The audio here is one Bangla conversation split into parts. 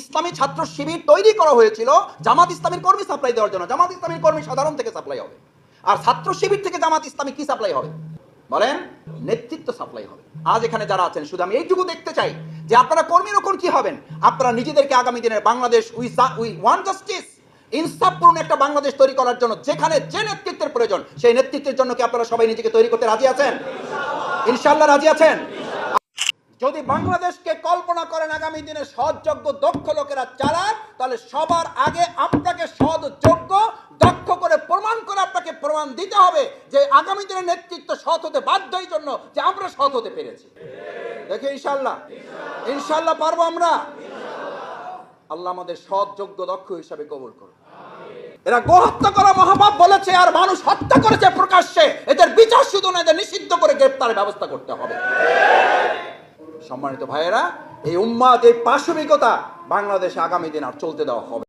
ইসলামী ছাত্র শিবির তৈরি করা হয়েছিল, জামাত ইসলামীর কর্মী সাপ্লাই দেওয়ার জন্য। জামাত ইসলামীর কর্মী সাধারণ থেকে সাপ্লাই হবে। আর ছাত্র শিবির থেকে জামাত ইসলামী কি সাপ্লাই হবে? বলেন, নেতৃত্ব সাপ্লাই হবে। আজ এখানে যারা আছেন, শুধু আমি এইটুকু দেখতে চাই যে আপনারা কর্মী রকম কি হবেন? আপনারা নিজেদেরকে আগামী দিনের Bangladesh we we want justice. ইনসাফপূর্ণ একটা বাংলাদেশ তৈরি করার জন্য যেখানে যে নেতৃত্বের প্রয়োজন, সেই নেতৃত্বের জন্য কি আপনারা সবাই নিজেকে তৈরি করতে রাজি আছেন? ইনশাল্লাহ রাজি আছেন? যদি বাংলাদেশকে কল্পনা করেন আগামী দিনে সৎযোগ্য, দক্ষ লোকেরা চালান, তাহলে সবার আগে আপনাকে সৎ যোগ্য দক্ষ করে প্রমাণ করে আপনাকে প্রমাণ দিতে হবে যে আগামী দিনের নেতৃত্ব সৎ হতে বাধ্য এই জন্য যে আমরা সৎ হতে পেরেছি। দেখে ইনশাল্লাহ ইনশাল্লাহ পারব আমরা? আল্লাহ আমাদের সৎ, যোগ্য, দক্ষ হিসাবে কবুল করুন। এরা গোহত্যা করা মহাপাপ বলেছে, আর মানুষ হত্যা করেছে প্রকাশ্যে। এদের বিচার শুধু না, এদের নিষিদ্ধ করে গ্রেপ্তারের ব্যবস্থা করতে হবে। সম্মানিত ভাইয়েরা এই উম্মাদ এই পাশবিকতা বাংলাদেশে আগামী দিন আর চলতে দেওয়া হবে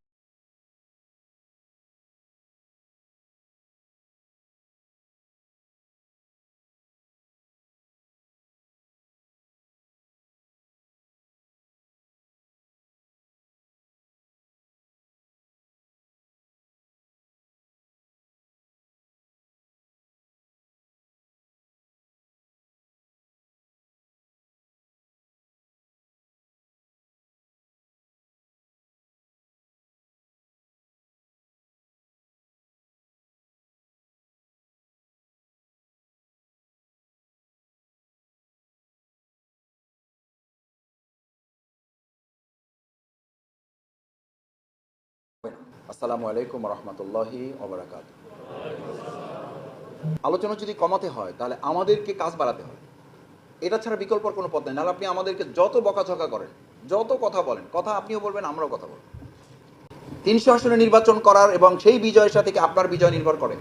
আসসালামু আলাইকুম রহমতুল্লাহি ওবরাকাত আলোচনা যদি কমাতে হয়, তাহলে আমাদেরকে কাজ বাড়াতে হয় এটা ছাড়া বিকল্পর কোনো পথ নেই। নাহলে আপনি আমাদেরকে যত বকাঝকা করেন, যত কথা বলেন, কথা আপনিও বলবেন, আমরাও কথা বলব। তিনশো আসনে নির্বাচন করার এবং সেই বিজয়ের সাথে আপনার বিজয় নির্ভর করে?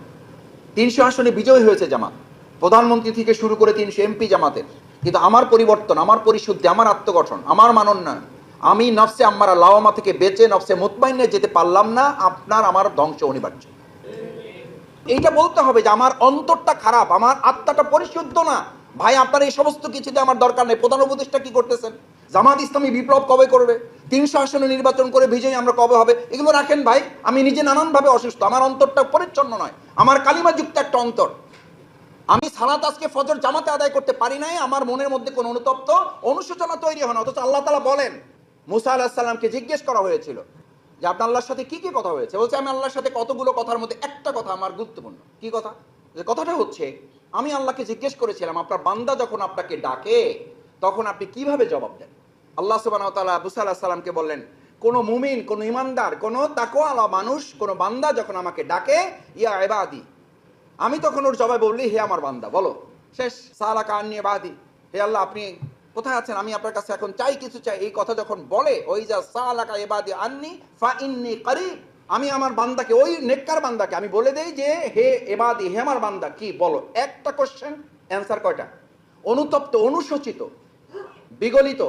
তিনশো আসনে বিজয় হয়েছে জামাত। প্রধানমন্ত্রী থেকে শুরু করে তিনশো এমপি জামাতের। কিন্তু আমার পরিবর্তন, আমার পরিশুদ্ধি, আমার আত্মগঠন, আমার মানোন্নয়ন আমি নফসে আম্মারা লাওয়ামা থেকে বেঁচে নফসে মুতমাইনে যেতে পারলাম না, আপনার আমার ধ্বংস অনিবার্য। এইটা বলতে হবে যে আমার অন্তরটা খারাপ, আমার আত্মাটা পরিশুদ্ধ না। ভাই, আপনার এই সমস্ত কিছুতে আমার দরকার নেই। প্রধান উপদেষ্টা কি করতেছেন? জামাত ইসলামী বিপ্লব কবে করবে? তিনশো আসনে নির্বাচন করে বিজয়ী আমরা কবে হবে? এগুলো রাখেন ভাই, আমি নিজে নানানভাবে অসুস্থ। আমার অন্তরটা পরিচ্ছন্ন নয়। আমার কালিমাযুক্ত একটা অন্তর। আমি সালাত আজকে ফজর জামাতে আদায় করতে পারি নাই, আমার মনের মধ্যে কোনো অনুতপ্ত অনুশোচনা তৈরি হয় না। অথচ আল্লাহ তালা বলেন মুসা আল্লাহ সাল্লামকে জিজ্ঞেস করা হয়েছিল যে আপনার আল্লাহর সাথে কি কি কথা হয়েছে? বলছে, আমি আল্লাহর সাথে কতগুলো কথার মধ্যে একটা কথা আমার গুরুত্বপূর্ণ। কি কথা? যে কথাটা হচ্ছে, আমি আল্লাহকে জিজ্ঞেস করেছিলাম, আপনার বান্দা যখন আপনাকে ডাকে, তখন আপনি কীভাবে জবাব দেন? আল্লাহ সুবাহ তাআলা মুসা আল্লাহ সাল্লামকে বললেন, কোন মুমিন, কোন ইমানদার, কোন তাকওয়ালা মানুষ, কোন বান্দা যখন আমাকে ডাকে, ইয়া এবাদি আমি তখন ওর জবাব বললি হে আমার বান্দা, বলো। শেষ সালা কান নিয়ে বাদি হে আল্লাহ, আপনি কোথায় আছেন? আমি আপনার কাছে এখন চাই, কিছু চাই। এই কথা যখন বলে ওই যা সালাকা এবাদি আননি ফা ইন্নি করিব আমি আমার বান্দাকে, ওই নেককার বান্দাকে, আমি বলে দেই যে, হে এবাদি হে আমার বান্দা, কি বলো? একটা কোশ্চেন অ্যান্সার কয়টা? অনুতপ্ত, অনুশোচিত, বিগলিত,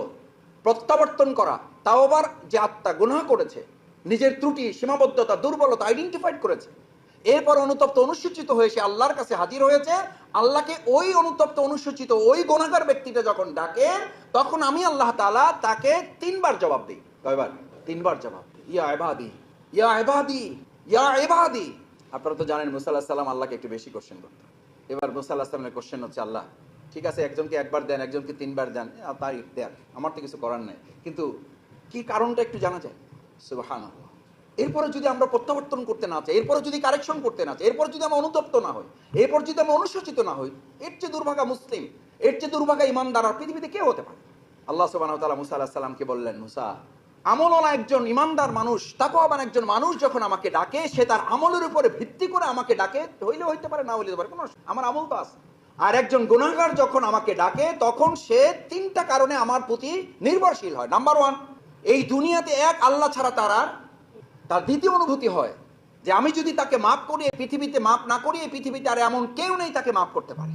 প্রত্যাবর্তন করা, তাও আবার যে আত্মা গুনাহ করেছে, নিজের ত্রুটি, সীমাবদ্ধতা, দুর্বলতা আইডেন্টিফাইড করেছে এরপর অনুতপ্ত অনুসূচিত হয়ে সে আল্লাহর কাছে হাজির হয়েছে। আল্লাহকে ওই অনুতপ্ত অনুসূচিত ওই গোনাগার ব্যক্তিটা যখন ডাকে, তখন আমি আল্লাহ তালা তাকে তিনবার জবাব দিই। কয়বার? তিনবার জবাব। ইয়া এবাদি ইয়া এবাদি ইয়া এবাদি আপনারা তো জানেন মুসা আল্লাহ সাল্লাম আল্লাহকে একটু বেশি কোশ্চেন করতেন এবার মুসা আল্লাহ সাল্লামের কোশ্চেন হচ্ছে, আল্লাহ, ঠিক আছে, একজনকে একবার দেন, একজনকে তিনবার দেন। তার দেন আমার তো কিছু করার নেই। কিন্তু কি কারণটা একটু জানা যায়? সুবহানাল্লাহ। এরপরে যদি আমরা প্রত্যাবর্তন করতে না চাই, এরপরে যদি কারেকশন করতে না চাই, এরপর যদি আমরা অনুতপ্ত না হই, এরপর যদি আমরা অনুশোচিত না হই, এর চেয়ে দুর্ভাগা মুসলিম, এর চেয়ে দুর্ভাগা ইমানদার আর পৃথিবীতে কে হতে পারে আল্লাহ সুবাহ তালা মুসা আল্লাহ সাল্লামকে বললেন, মুসা, আমলওয়ালা একজন ইমানদার মানুষ, তাকওয়াবান একজন মানুষ যখন আমাকে ডাকে, সে তার আমলের উপরে ভিত্তি করে আমাকে ডাকে হইলে হইতে পারে, না হইলে পারে, কোনো আমার আমল তো আছে। আর একজন গুণাগার যখন আমাকে ডাকে, তখন সে তিনটা কারণে আমার প্রতি নির্ভরশীল হয়। নাম্বার ওয়ান এই দুনিয়াতে এক আল্লাহ ছাড়া তার আর তার দ্বিতীয় অনুভূতি হয় যে আমি যদি তাকে মাফ করি, এই পৃথিবীতে মাফ না করি, এই পৃথিবীতে আর এমন কেউ নেই তাকে মাফ করতে পারে।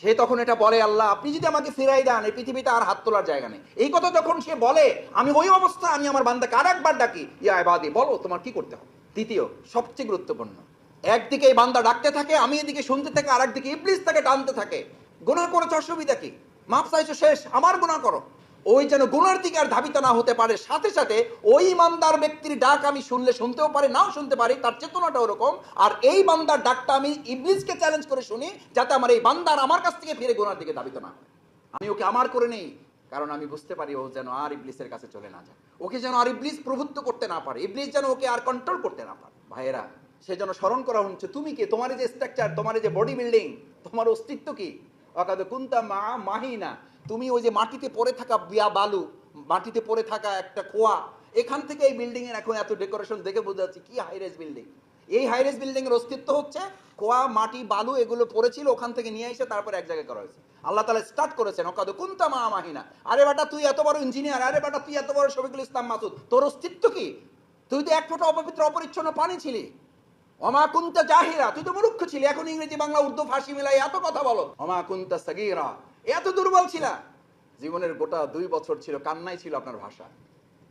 সে তখন এটা বলে, আল্লাহ, আপনি যদি আমাকে ফিরাই দেন, এই পৃথিবীতে আর হাত তোলার জায়গা নেই। এই কথা যখন সে বলে, আমি ওই অবস্থা আমি আমার বান্দাকে আর একবার ডাকি, ইয়া বাদি বলো তোমার কি করতে হবে? দ্বিতীয় সবচেয়ে গুরুত্বপূর্ণ, একদিকে এই বান্দা ডাকতে থাকে, আমি এদিকে শুনতে থাকে আর একদিকে ইবলিস তাকে টানতে থাকে। গুনাহ করেছ, অসুবিধা কি? মাপ চাইছো, শেষ, আমার গুনাহ করো। ওই যেন গুণার দিকে আর ধাবিত না হতে পারে। সাথে সাথে ওই ইমানদার ব্যক্তির ডাক আমি শুনলে শুনতেও পারি, নাও শুনতে পারি, তার চেতনাটা ওরকম। আর এই বান্দার ডাকটা আমি ইবলিসকে চ্যালেঞ্জ করে শুনি, যাতে আমার এই বান্দার আমার কাছ থেকে ফিরে গুণার দিকে ধাবিত না হয়। আমি ওকে আমার করে নেই, কারণ আমি বুঝতে পারি ও যেন আর ইবলিসের কাছে চলে না যায়। ওকে যেন আর ইবলিস প্রভুত্ব করতে না পারে, ইবলিস যেন ওকে আর কন্ট্রোল করতে না পারে। ভাইয়েরা, সে যেন স্মরণ করা হচ্ছে, তুমি কি? তোমার যে স্ট্রাকচার তোমার যে বডি বিল্ডিং তোমার অস্তিত্ব কি? অকাদ কুন্তা মা মাহিনা তুমি ওই যে মাটিতে পড়ে থাকা বিয়া বালু, মাটিতে পড়ে থাকা একটা খোয়া, এখান থেকে এই বিল্ডিং এর এখন এত ডেকোরেশন দেখে বোঝা যাচ্ছে কি হাইরেজ বিল্ডিং এই হাইরেজ এর অস্তিত্ব হচ্ছে খোয়া, মাটি, বালু এগুলো পড়েছিল, ওখান থেকে নিয়ে এসে তারপর এক জায়গায় করা হয়েছে। আল্লাহ তালা স্টার্ট করেছেন অকাদ কুন্তা মা মাহিনা। আরে বাটা, তুই এত বড় ইঞ্জিনিয়ার আরে বাটা, তুই এত বড় শফিকুল ইসলাম মাসুদ। তোর অস্তিত্ব কি? তুই তো এক ফোঁটা অপবিত্র, অপরিচ্ছন্ন পানি ছিলি। অমা কুন্তা জাহিরা, তুই তো মূর্খ ছিলি, এখন ইংরেজি, বাংলা, উর্দু, ফাঁসি মিলাই এত কথা বলো। অমা কুন্তা সাগিরা এত দুর্বল ছিলা। জীবনের গোটা দুই বছর ছিল, কান্নাই ছিল আপনার ভাষা।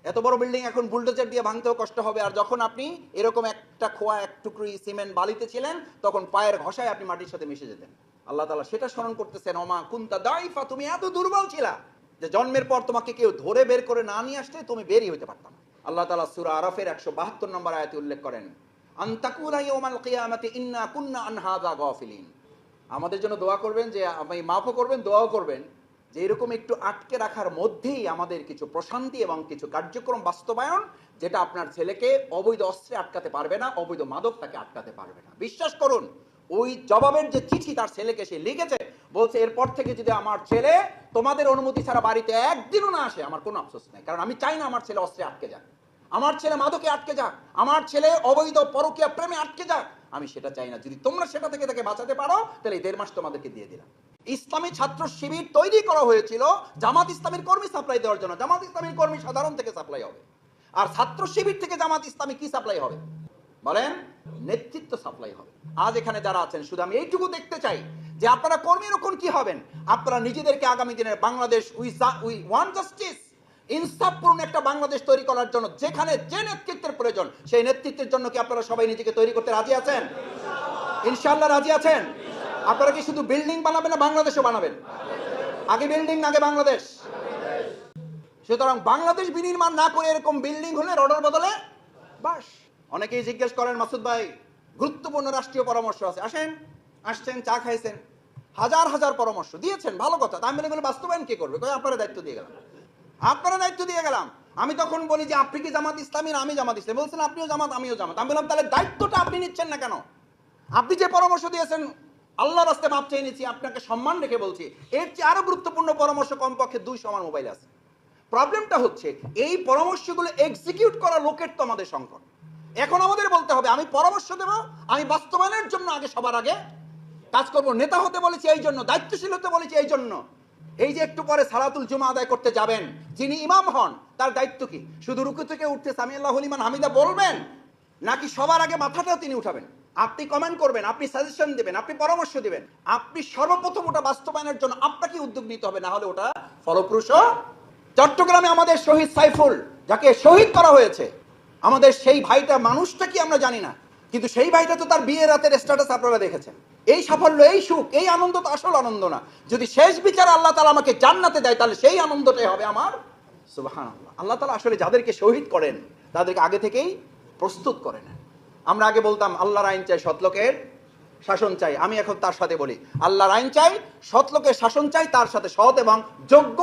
এত বড় বিল্ডিং এখন বুলডোজার দিয়ে ভাঙতেও কষ্ট হবে, আর যখন আপনি এরকম একটা খোয়া, এক টুকরি সিমেন্ট বালিতে ছিলেন, তখন পায়ের ঘষায় আপনি মাটির সাথে মিশে যেতেন। আল্লাহ তালা সেটা স্মরণ করতেছেন অমা কুন্তা দাইফা তুমি এত দুর্বল ছিলা যে জন্মের পর তোমাকে কেউ ধরে বের করে না নিয়ে আসলে তুমি বেরই হতে পারতাম না। আল্লাহ তালা সুরা আরফের একশো বাহাত্তর নম্বর আয়াতে উল্লেখ করেন আন্তাকুলা ইয়াউমাল কিয়ামাতি ইন্না কুন্না আন হাযা গাফিলিন আমাদের জন্য দোয়া করবেন যে আপনি মাফও করবেন, দোয়াও করবেন। যে এরকম একটু আটকে রাখার মধ্যেই আমাদের কিছু প্রশান্তি এবং কিছু কার্যক্রম বাস্তবায়ন, যেটা আপনার ছেলেকে অবৈধ অস্ত্রে আটকাতে পারবে না, অবৈধ মাদক তাকে আটকাতে পারবে না। বিশ্বাস করুন, ওই জবাবের যে চিঠি তার ছেলেকে সে লিখেছে, বলছে, এরপর থেকে যদি আমার ছেলে তোমাদের অনুমতি ছাড়া বাড়িতে একদিনও না আসে, আমার কোনো আফসোস নেই। কারণ আমি চাই না আমার ছেলে অস্ত্রে আটকে যাক। আমার ছেলে মাদকে আটকে যাক, আমার ছেলে অবৈধ পরকীয়া প্রেমে আটকে যাক, আমি সেটা চাই না। যদি তোমরা সেটা থেকে তাকে বাঁচাতে পারো, তাহলে দেড় মাস তোমাদেরকে দিয়ে দিলাম। ইসলামী ছাত্র শিবির তৈরি করা হয়েছিল, জামাত ইসলামের কর্মী সাপ্লাই দেওয়ার জন্য। জামাত ইসলামের কর্মী সাধারণ থেকে সাপ্লাই হবে। আর ছাত্র শিবির থেকে জামাত ইসলামী কি সাপ্লাই হবে? বলেন, নেতৃত্ব সাপ্লাই হবে। আজ এখানে যারা আছেন, শুধু আমি এইটুকু দেখতে চাই যে আপনারা কর্মী রক্ষণ কি হবেন? আপনারা নিজেদেরকে আগামী দিনের বাংলাদেশ উই ওয়ান জাস্টিস ইনসাফপূর্ণ একটা বাংলাদেশ তৈরি করার জন্য, যেখানে যে নেতৃত্বের প্রয়োজন, সেই নেতৃত্বের জন্য কি আপনারা সবাই নিজেকে তৈরি করতে রাজি আছেন? ইনশাআল্লাহ রাজি আছেন? আপনারা কি শুধু বিল্ডিং বানাবেন না বাংলাদেশও বানাবেন? আগে বিল্ডিং, আগে বাংলাদেশ। সুতরাং বাংলাদেশ বিনির্মাণ না করে এরকম বিল্ডিং হলে রডের বদলে বাস। অনেকেই জিজ্ঞেস করেন, মাসুদ ভাই, গুরুত্বপূর্ণ রাষ্ট্রীয় পরামর্শ আছে। আসেন, আসছেন, চা খাইছেন। হাজার হাজার পরামর্শ দিয়েছেন, ভালো কথা। তা আমি বলে, বাস্তবায়ন কে করবে? আপনারা দায়িত্ব দিয়ে গেলাম। আপনারা দায়িত্ব দিয়ে গেলাম। আমি তখন বলি যে, আপনি কি জামাত ইসলামী আমি জামাত ইসলাম? বলছেন, আপনিও জামাত, আমিও জামাত। আমি বললাম, তাহলে দায়িত্বটা আপনি নিচ্ছেন না কেন? আপনি যে পরামর্শ দিয়েছেন আল্লাহ রাস্তে মাপ চেয়ে নিচ্ছি, আপনাকে সম্মান রেখে বলছি, এর চেয়ে আরও গুরুত্বপূর্ণ পরামর্শ কমপক্ষে দুই সমান মোবাইল আছে। প্রবলেমটা হচ্ছে, এই পরামর্শগুলো এক্সিকিউট করা লোকের তো আমাদের সংকট। এখন আমাদের বলতে হবে, আমি পরামর্শ দেব, আমি বাস্তবায়নের জন্য আগে সবার আগে কাজ করব। নেতা হতে বলেছি এই জন্য, দায়িত্বশীল হতে বলেছি এই জন্য। এই যে একটু পরে সালাতুল জুমা আদায় করতে যাবেন, যিনি ইমাম হন, তার দায়িত্ব কি? শুধু রুকু থেকে উঠতে সামি আল্লাহ লিমান হামিদা বলবেন, নাকি সবার আগে মাথাটাও তিনি উঠাবেন? আপনি কমেন্ট করবেন, আপনি সাজেশন দেবেন, আপনি পরামর্শ দিবেন। আপনি সর্বপ্রথম ওটা বাস্তবায়নের জন্য আপনাকে উদ্যোগ নিতে হবে, না হলে ওটা ফলপ্রসূ চট্টগ্রামে আমাদের শহীদ সাইফুল, যাকে শহীদ করা হয়েছে, আমাদের সেই ভাইটা মানুষটা কি আমরা জানি না, কিন্তু সেই ভাইটা তো তার বিয়ের রাতের স্ট্যাটাস আপনারা দেখেছেন। এই সাফল্য, এই সুখ, এই আনন্দ তো আসল আনন্দ না। যদি শেষ বিচার আল্লাহ তালা আমাকে জান্নাতে দেয়, তাহলে সেই আনন্দটাই হবে আমার। সুবাহান আল্লাহ তালা আসলে যাদেরকে শহীদ করেন, তাদেরকে আগে থেকেই প্রস্তুত করে নেন। আমরা আগে বলতাম, আল্লাহর আইন চাই সৎলোকের শাসন চাই। আমি এখন তার সাথে বলি, আল্লাহর আইন চাই সৎলোকের শাসন চাই, তার সাথে সৎ এবং যোগ্য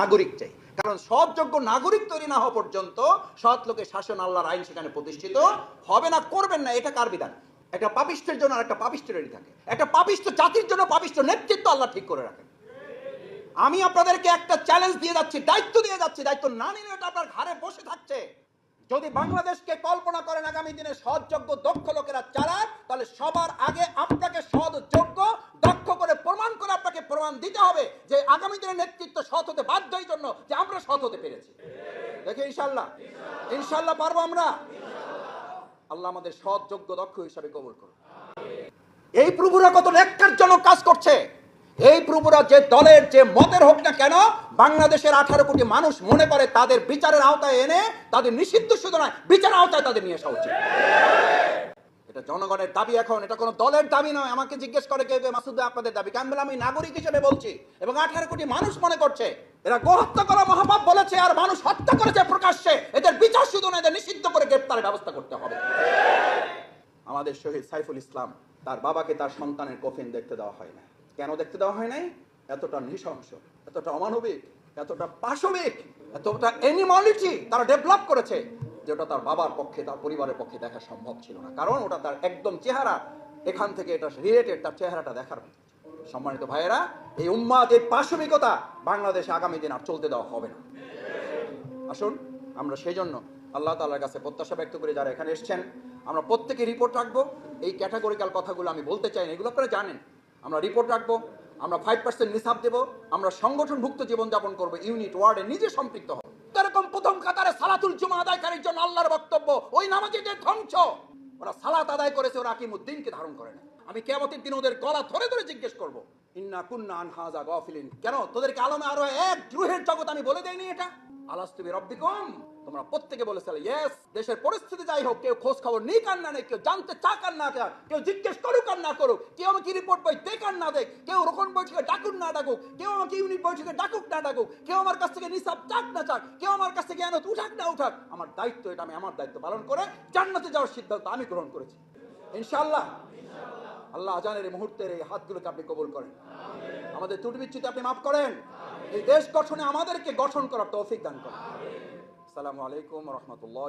নাগরিক চাই। কারণ সৎ, যোগ্য নাগরিক তৈরি না হওয়া পর্যন্ত সৎ লোকের শাসন আল্লাহর আইন সেখানে প্রতিষ্ঠিত হবে না, করবেন না, এটা কার বিধান? একটা পাপিষ্টের জন্য আর একটা পাপিষ্ট রেডি থাকে। একটা পাপিষ্ট জাতির জন্য পাপিষ্ট নেতৃত্ব আল্লাহ ঠিক করে রাখেন। আমি আপনাদেরকে একটা চ্যালেঞ্জ দিয়ে যাচ্ছি, দায়িত্ব দিয়ে যাচ্ছি। দায়িত্ব না নিলে এটা আপনার ঘরে বসে থাকছে। যদি বাংলাদেশকে কল্পনা করেন আগামী দিনে সৎ যোগ্য দক্ষ লোকেরা চালায় তাহলে সবার আগে আপনাকে সৎ যোগ্য দক্ষ করে প্রমাণ করে আপনাকে প্রমাণ দিতে হবে যে আগামী দিনের নেতৃত্ব সৎ হতে বাধ্য এই জন্য যে আমরা সৎ হতে পেরেছি। দেখে ইনশাল্লাহ। ইনশাল্লাহ পারব আমরা? আল্লাহ আমাদের সৎ, যোগ্য, দক্ষ হিসাবে কবুল করুন। এই প্রভুরা কত ন্যাক্কারজনক কাজ করছে। এই প্রভুরা যে দলের, যে মতের হোক না কেন, বাংলাদেশের আঠারো কোটি মানুষ মনে করে তাদের বিচারের আওতায় এনে তাদের নিষিদ্ধ শুধু নয়, বিচারের আওতায় তাদের নিয়ে আসা উচিত। এটা জনগণের দাবি এখন, এটা কোনো দলের দাবি নয়। আমাকে জিজ্ঞেস করে কেউ মাসুদ, আপনাদের দাবি। আমি বললাম আমি নাগরিক হিসেবে বলছি এবং আঠারো কোটি মানুষ মনে করছে, এরা গোহত্যা করা মহাপাপ বলেছে আর মানুষ হত্যা করেছে প্রকাশ্যে। এদের বিচার শুধু না এদের নিষিদ্ধ করে গ্রেপ্তারের ব্যবস্থা করতে হবে। আমাদের শহীদ সাইফুল ইসলাম, তার বাবাকে তার সন্তানের কফিন দেখতে দেওয়া হয় না কেন দেখতে দেওয়া হয় নাই? এতটা নৃশংস, এতটা অমানবিক, এতটা পাশবিক, এতটা এনিমলিটি তারা ডেভেলপ করেছে। যেটা তার বাবার পক্ষে, তার পরিবারের পক্ষে দেখা সম্ভব ছিল না। কারণ ওটা তার একদম চেহারা, এখান থেকে এটা রিলেটেড তার চেহারাটা দেখার সম্মানিত ভাইয়েরা, এই উম্মাদের পাশবিকতা বাংলাদেশে আগামী দিন আর চলতে দেওয়া হবে না। আসুন, আমরা সেই জন্য আল্লাহ তালার কাছে প্রত্যাশা ব্যক্ত করে যারা এখানে এসছেন। আমরা প্রত্যেকে রিপোর্ট রাখব। এই ক্যাটাগরিক্যাল কথাগুলো আমি বলতে চাই না, এগুলো আপনারা জানেন। আমরা রিপোর্ট রাখব, আমরা ফাইভ পার্সেন্ট নিসাব দেবো, আমরা সংগঠনভুক্ত জীবনযাপন করব ইউনিট ওয়ার্ডে নিজে সম্পৃক্ত হব। এরকম প্রথম কাতারে সালাতুল জুমা আদায়কারীর জন্য আল্লাহর বক্তব্য, ওই নামাজিদের ধ্বংস, ওরা সালাত আদায় করেছে, ওরা আকিমুদ্দিনকে ধারণ করে না। আমি কেমতের দিন ওদের গলা ধরে ধরে জিজ্ঞেস করব, ইন্না কুন্না আনহাজা গফিলিন। কেন? তোদেরকে আলমে আরও এক দ্রুহের জগৎ আমি বলে দেয়নি এটা? আলাস্তুবি রব্বিকুম তোমরা প্রত্যেকে বলেছিলে পরিস্থিতি যাই হোক, কেউ খোঁজ খবর নিক আর না নেই কেউ জানতে চাক আর না কেউ জিজ্ঞেস করুক আর না করুক, কেউ আমাকে রিপোর্ট বই দেখ আর না দেখ কেউ রোকন বৈঠকে ডাকুক না ডাকুক, কেউ আমাকে ইউনিট বৈঠকে ডাকুক না ডাকুক, কেউ আমার কাছ থেকে নিসাব চাক না চাক, কেউ আমার কাছ থেকে এনত উঠাক না উঠাক, আমার দায়িত্ব এটা, আমি আমার দায়িত্ব পালন করে জান্নাতে যাওয়ার সিদ্ধান্ত আমি গ্রহণ করেছি। ইনশাআল্লাহ, আল্লাহ আজানের এই মুহূর্তের এই হাতগুলোকে আপনি কবুল করেন। আমাদের ত্রুটি বিচ্ছুতি আপনি মাফ করেন। এই দেশ গঠনে আমাদেরকে গঠন করার তৌফিক দান করেন। আসসালামু আলাইকুম রহমতুল্লাহ